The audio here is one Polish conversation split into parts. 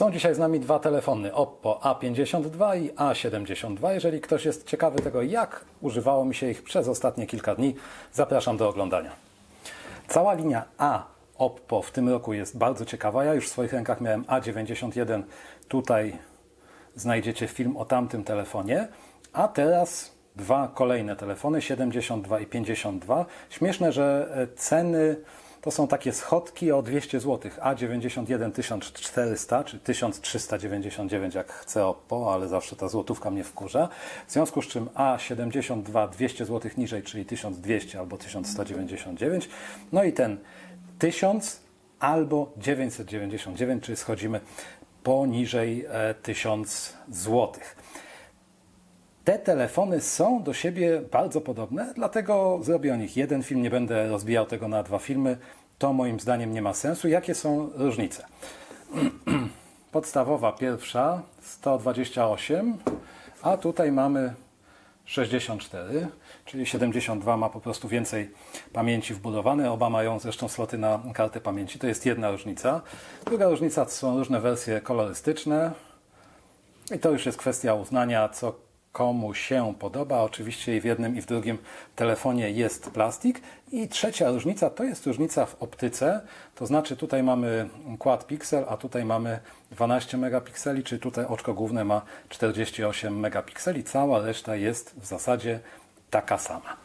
Są dzisiaj z nami dwa telefony Oppo A52 i A72. Jeżeli ktoś jest ciekawy tego, jak używało mi się ich przez ostatnie kilka dni, zapraszam do oglądania. Cała linia A Oppo w tym roku jest bardzo ciekawa. Ja już w swoich rękach miałem A91. Tutaj znajdziecie film o tamtym telefonie. A teraz dwa kolejne telefony, 72 i 52. Śmieszne, że e, ceny to są takie schodki o 200 zł. A91 1400 czy 1399 jak chce Oppo, ale zawsze ta złotówka mnie wkurza. W związku z czym A72 200 zł niżej, czyli 1200 albo 1199. No i ten 1000 albo 999, czyli schodzimy poniżej e, 1000 złotych. Te telefony są do siebie bardzo podobne, dlatego zrobię o nich jeden film, nie będę rozbijał tego na dwa filmy. To moim zdaniem nie ma sensu. Jakie są różnice? Podstawowa pierwsza 128, a tutaj mamy 64, czyli 72 ma po prostu więcej pamięci wbudowane. Oba mają zresztą sloty na kartę pamięci. To jest jedna różnica. Druga różnica to są różne wersje kolorystyczne. I to już jest kwestia uznania, co komu się podoba. Oczywiście i w jednym i w drugim telefonie jest plastik. I trzecia różnica to jest różnica w optyce. To znaczy tutaj mamy quad pixel, a tutaj mamy 12 megapikseli, czy tutaj oczko główne ma 48 megapikseli. Cała reszta jest w zasadzie taka sama.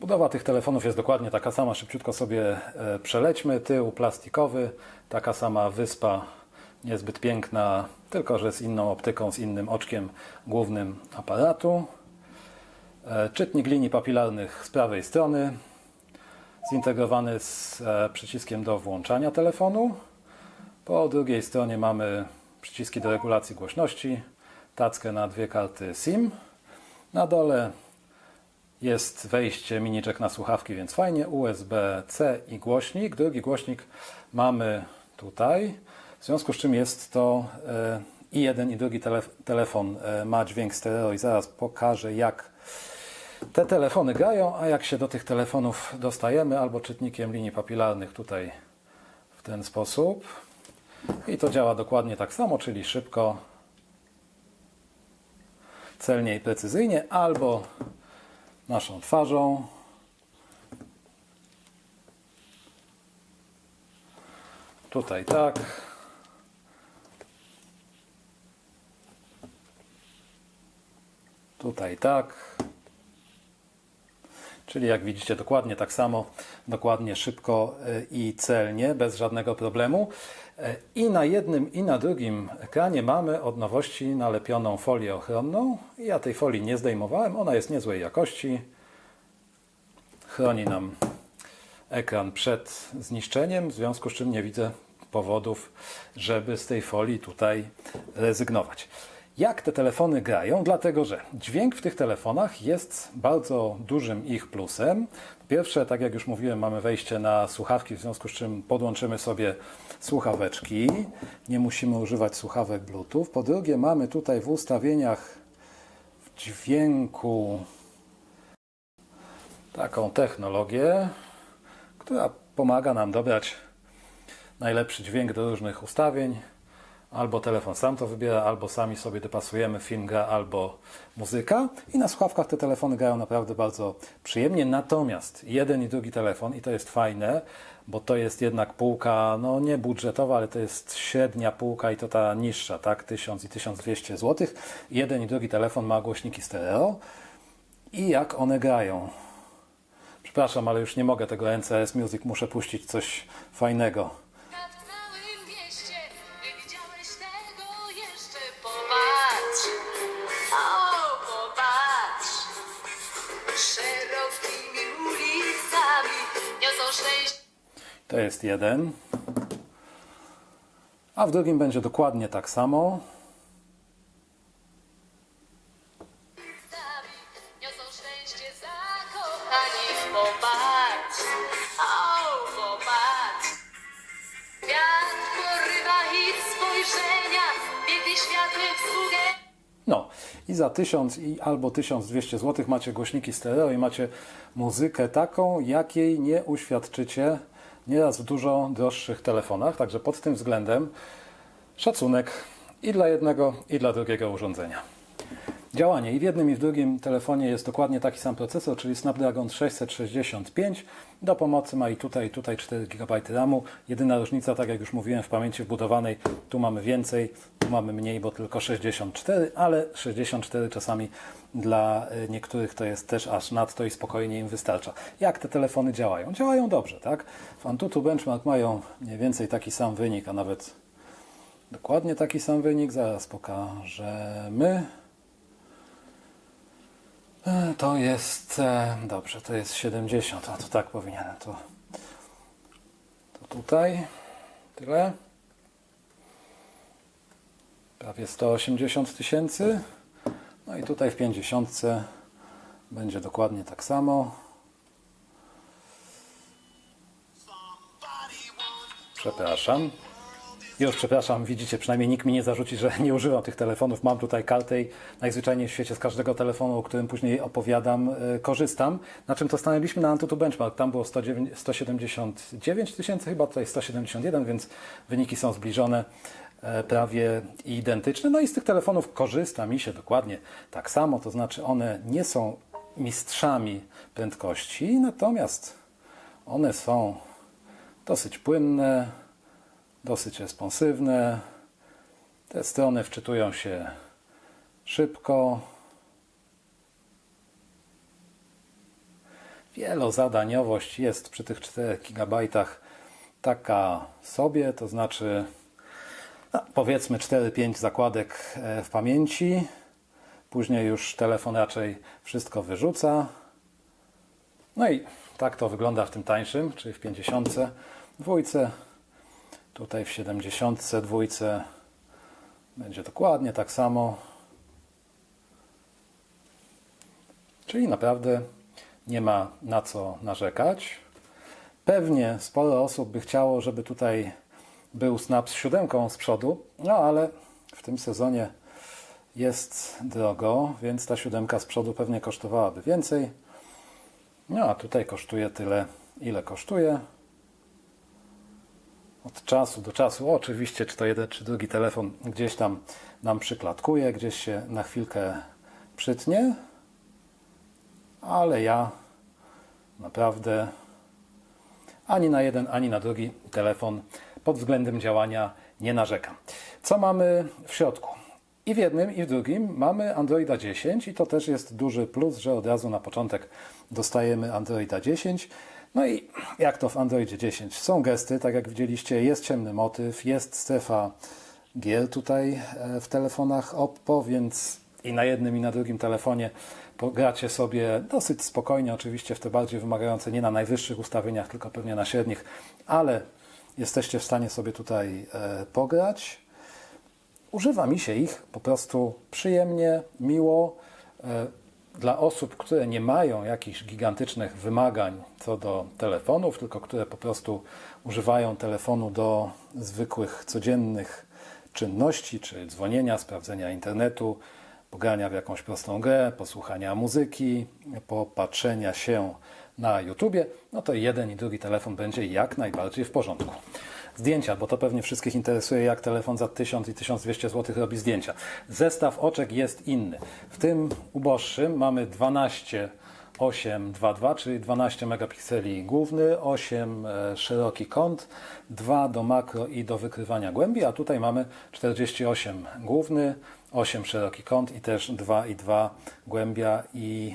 Budowa tych telefonów jest dokładnie taka sama. Szybciutko sobie e, przelećmy. Tył plastikowy, taka sama wyspa, niezbyt piękna, tylko że z inną optyką, z innym oczkiem głównym aparatu. E, Czytnik linii papilarnych z prawej strony, zintegrowany z e, przyciskiem do włączania telefonu. Po drugiej stronie mamy przyciski do regulacji głośności, tackę na dwie karty SIM. Na dole jest wejście mini jack na słuchawki, więc fajnie. USB-C i głośnik. Drugi głośnik mamy tutaj. W związku z czym jest to e, i jeden i drugi telef telefon e, ma dźwięk stereo i zaraz pokażę jak te telefony grają, a jak się do tych telefonów dostajemy albo czytnikiem linii papilarnych tutaj w ten sposób. I to działa dokładnie tak samo, czyli szybko, celnie i precyzyjnie, albo naszą twarzą. Tutaj tak. Tutaj tak. Czyli jak widzicie dokładnie tak samo, dokładnie szybko y, i celnie, bez żadnego problemu. Y, I na jednym i na drugim ekranie mamy od nowości nalepioną folię ochronną. Ja tej folii nie zdejmowałem, ona jest niezłej jakości. Chroni nam ekran przed zniszczeniem, w związku z czym nie widzę powodów, żeby z tej folii tutaj rezygnować. Jak te telefony grają? Dlatego, że dźwięk w tych telefonach jest bardzo dużym ich plusem. Pierwsze, tak jak już mówiłem, mamy wejście na słuchawki, w związku z czym podłączymy sobie słuchaweczki. Nie musimy używać słuchawek Bluetooth. Po drugie, mamy tutaj w ustawieniach w dźwięku taką technologię, która pomaga nam dobrać najlepszy dźwięk do różnych ustawień. Albo telefon sam to wybiera, albo sami sobie dopasujemy film gra, albo muzyka. I na słuchawkach te telefony grają naprawdę bardzo przyjemnie. Natomiast jeden i drugi telefon, i to jest fajne, bo to jest jednak półka, no nie budżetowa, ale to jest średnia półka i to ta niższa, tak? 1000 i 1200 zł. Jeden i drugi telefon ma głośniki stereo. I jak one grają? Przepraszam, ale już nie mogę tego NCS Music, muszę puścić coś fajnego. To jest jeden. A w drugim będzie dokładnie tak samo. No i za 1000 i albo 1200 zł macie głośniki stereo i macie muzykę taką, jakiej nie uświadczycie nieraz w dużo droższych telefonach. Także pod tym względem Szacunek i dla jednego, i dla drugiego urządzenia. Działanie i w jednym i w drugim telefonie jest dokładnie taki sam procesor, czyli Snapdragon 665. Do pomocy ma i tutaj, i tutaj 4 GB RAMu. Jedyna różnica, tak jak już mówiłem, w pamięci wbudowanej, tu mamy więcej, tu mamy mniej, bo tylko 64, ale 64 czasami dla y, niektórych to jest też aż nadto i spokojnie im wystarcza. Jak te telefony działają? Działają dobrze, tak? W Antutu Benchmark mają mniej więcej taki sam wynik, a nawet dokładnie taki sam wynik. Zaraz pokażemy. E, To jest, e, dobrze, to jest 70, a to tak powinienem, to, to tutaj, tyle. Prawie 180 tysięcy. No i tutaj w 50 będzie dokładnie tak samo. Przepraszam. Już przepraszam, widzicie, przynajmniej nikt mi nie zarzuci, że nie używam tych telefonów. Mam tutaj kartę i najzwyczajniej w świecie z każdego telefonu, o którym później opowiadam, y, korzystam. Na czym to stanęliśmy na Antutu Benchmark. Tam było 109 179 tysięcy, chyba tutaj 171, więc wyniki są zbliżone, e, prawie identyczne. No i z tych telefonów korzysta mi się dokładnie tak samo, to znaczy one nie są mistrzami prędkości, natomiast one są dosyć płynne, dosyć responsywne. Te strony wczytują się szybko. Wielozadaniowość jest przy tych 4 GB taka sobie, to znaczy no, powiedzmy 4-5 zakładek e, w pamięci. Później już telefon raczej wszystko wyrzuca. No i tak to wygląda w tym tańszym, czyli w 50 dwójce. Tutaj w 72 będzie dokładnie tak samo. Czyli naprawdę nie ma na co narzekać. Pewnie sporo osób by chciało, żeby tutaj był snap z siódemką z przodu, no ale w tym sezonie jest drogo, więc ta siódemka z przodu pewnie kosztowałaby więcej. No a tutaj kosztuje tyle, ile kosztuje. Od czasu do czasu, oczywiście, czy to jeden, czy drugi telefon gdzieś tam nam przyklatkuje, gdzieś się na chwilkę przytnie, ale ja naprawdę ani na jeden, ani na drugi telefon pod względem działania nie narzekam. Co mamy w środku? I w jednym, i w drugim mamy Androida 10 i to też jest duży plus, że od razu na początek dostajemy Androida 10. No i jak to w Androidzie 10? Są gesty, tak jak widzieliście, jest ciemny motyw, jest strefa gier tutaj e, w telefonach Oppo, więc i na jednym, i na drugim telefonie pogracie sobie dosyć spokojnie, oczywiście w te bardziej wymagające, nie na najwyższych ustawieniach, tylko pewnie na średnich, ale jesteście w stanie sobie tutaj e, pograć. Używa mi się ich po prostu przyjemnie, miło. Dla osób, które nie mają jakichś gigantycznych wymagań co do telefonów, tylko które po prostu używają telefonu do zwykłych, codziennych czynności, czy dzwonienia, sprawdzenia internetu, pogrania w jakąś prostą grę, posłuchania muzyki, popatrzenia się na YouTubie, no to jeden i drugi telefon będzie jak najbardziej w porządku. Zdjęcia, bo to pewnie wszystkich interesuje, jak telefon za 1000 i 1200 zł robi zdjęcia. Zestaw oczek jest inny. W tym uboższym mamy 12 822, czyli 12 megapikseli główny, 8 e, szeroki kąt, 2 do makro i do wykrywania głębi, a tutaj mamy 48 główny, 8 szeroki kąt i też 2 i 2 głębia i,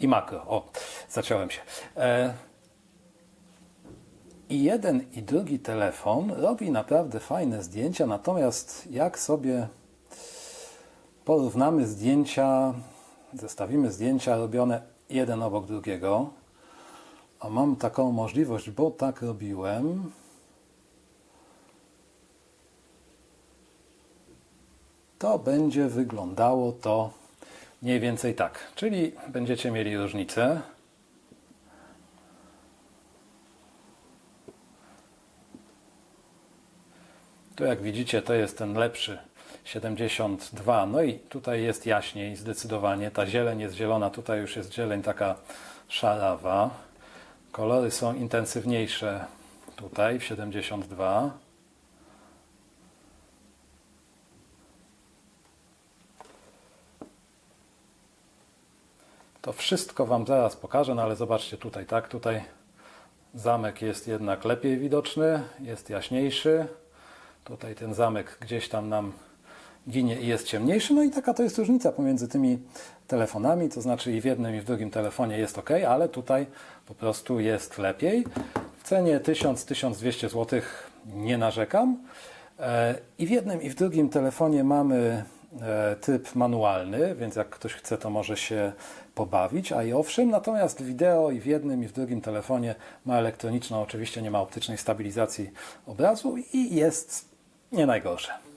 i makro. O, zaciąłem się. E, i jeden i drugi telefon robi naprawdę fajne zdjęcia, natomiast jak sobie porównamy zdjęcia, zestawimy zdjęcia robione jeden obok drugiego, a mam taką możliwość, bo tak robiłem, to będzie wyglądało to mniej więcej tak. Czyli będziecie mieli różnicę. Tu jak widzicie to jest ten lepszy 72. No i tutaj jest jaśniej zdecydowanie. Ta zieleń jest zielona, tutaj już jest zieleń taka szarawa. Kolory są intensywniejsze tutaj w 72. To wszystko Wam zaraz pokażę, no ale zobaczcie tutaj, tak? Tutaj zamek jest jednak lepiej widoczny, jest jaśniejszy. Tutaj ten zamek gdzieś tam nam ginie i jest ciemniejszy. No i taka to jest różnica pomiędzy tymi telefonami, to znaczy i w jednym i w drugim telefonie jest ok, ale tutaj po prostu jest lepiej. W cenie 1000-1200 zł nie narzekam. E, I w jednym i w drugim telefonie mamy e, tryb manualny, więc jak ktoś chce, to może się pobawić, a i owszem, natomiast wideo i w jednym i w drugim telefonie ma elektroniczną, oczywiście nie ma optycznej stabilizacji obrazu i jest nie najgorsze.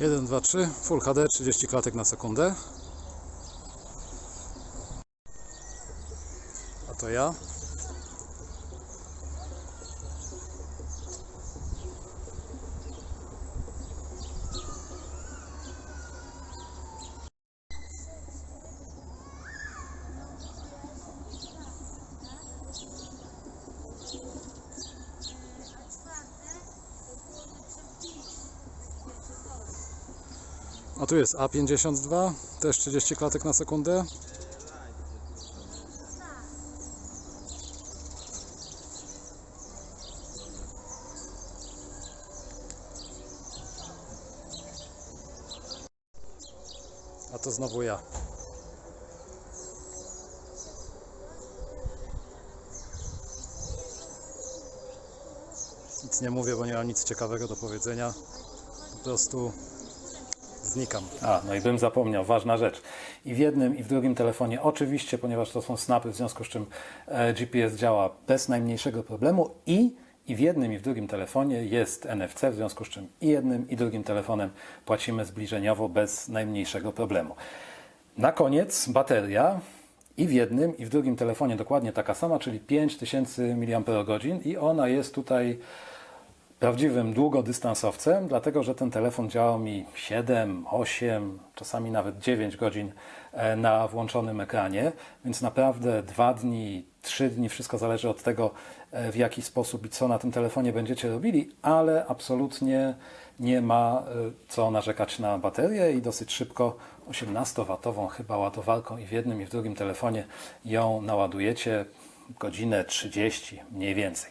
Jeden, dwa, trzy, Full HD, 30 klatek na sekundę. A to ja. Tu jest A52, też 30 klatek na sekundę. A to znowu ja. Nic nie mówię, bo nie mam nic ciekawego do powiedzenia. Po prostu znikam. A, no i bym zapomniał, ważna rzecz. I w jednym, i w drugim telefonie, oczywiście, ponieważ to są snapy, w związku z czym e, GPS działa bez najmniejszego problemu i, i w jednym, i w drugim telefonie jest NFC, w związku z czym i jednym, i drugim telefonem płacimy zbliżeniowo bez najmniejszego problemu. Na koniec bateria. I w jednym, i w drugim telefonie dokładnie taka sama, czyli 5000 mAh i ona jest tutaj prawdziwym długodystansowcem, dlatego że ten telefon działał mi 7, 8, czasami nawet 9 godzin e, na włączonym ekranie, więc naprawdę 2 dni, 3 dni, wszystko zależy od tego, e, w jaki sposób i co na tym telefonie będziecie robili, ale absolutnie nie ma e, co narzekać na baterię i dosyć szybko 18W chyba ładowarką i w jednym i w drugim telefonie ją naładujecie godzinę 30 mniej więcej.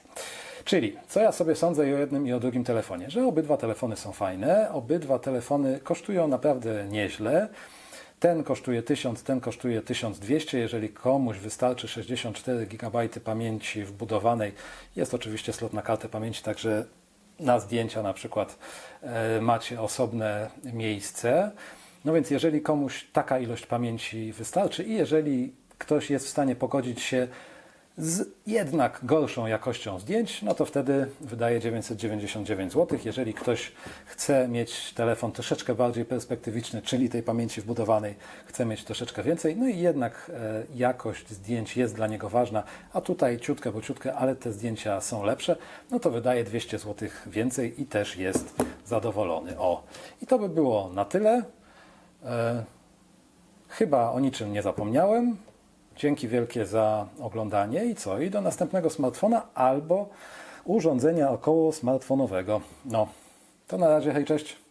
Czyli, co ja sobie sądzę o jednym i o drugim telefonie? Że obydwa telefony są fajne, obydwa telefony kosztują naprawdę nieźle. Ten kosztuje 1000, ten kosztuje 1200. Jeżeli komuś wystarczy 64 GB pamięci wbudowanej, jest oczywiście slot na kartę pamięci, także na zdjęcia na przykład e, macie osobne miejsce. No więc jeżeli komuś taka ilość pamięci wystarczy i jeżeli ktoś jest w stanie pogodzić się z jednak gorszą jakością zdjęć, no to wtedy wydaje 999 zł. Jeżeli ktoś chce mieć telefon troszeczkę bardziej perspektywiczny, czyli tej pamięci wbudowanej, chce mieć troszeczkę więcej, no i jednak e, jakość zdjęć jest dla niego ważna, a tutaj ciutkę, bo ciutkę, ale te zdjęcia są lepsze, no to wydaje 200 zł więcej i też jest zadowolony. O, i to by było na tyle. E, Chyba o niczym nie zapomniałem. Dzięki wielkie za oglądanie i co? I do następnego smartfona albo urządzenia około smartfonowego. No, to na razie, hej, cześć.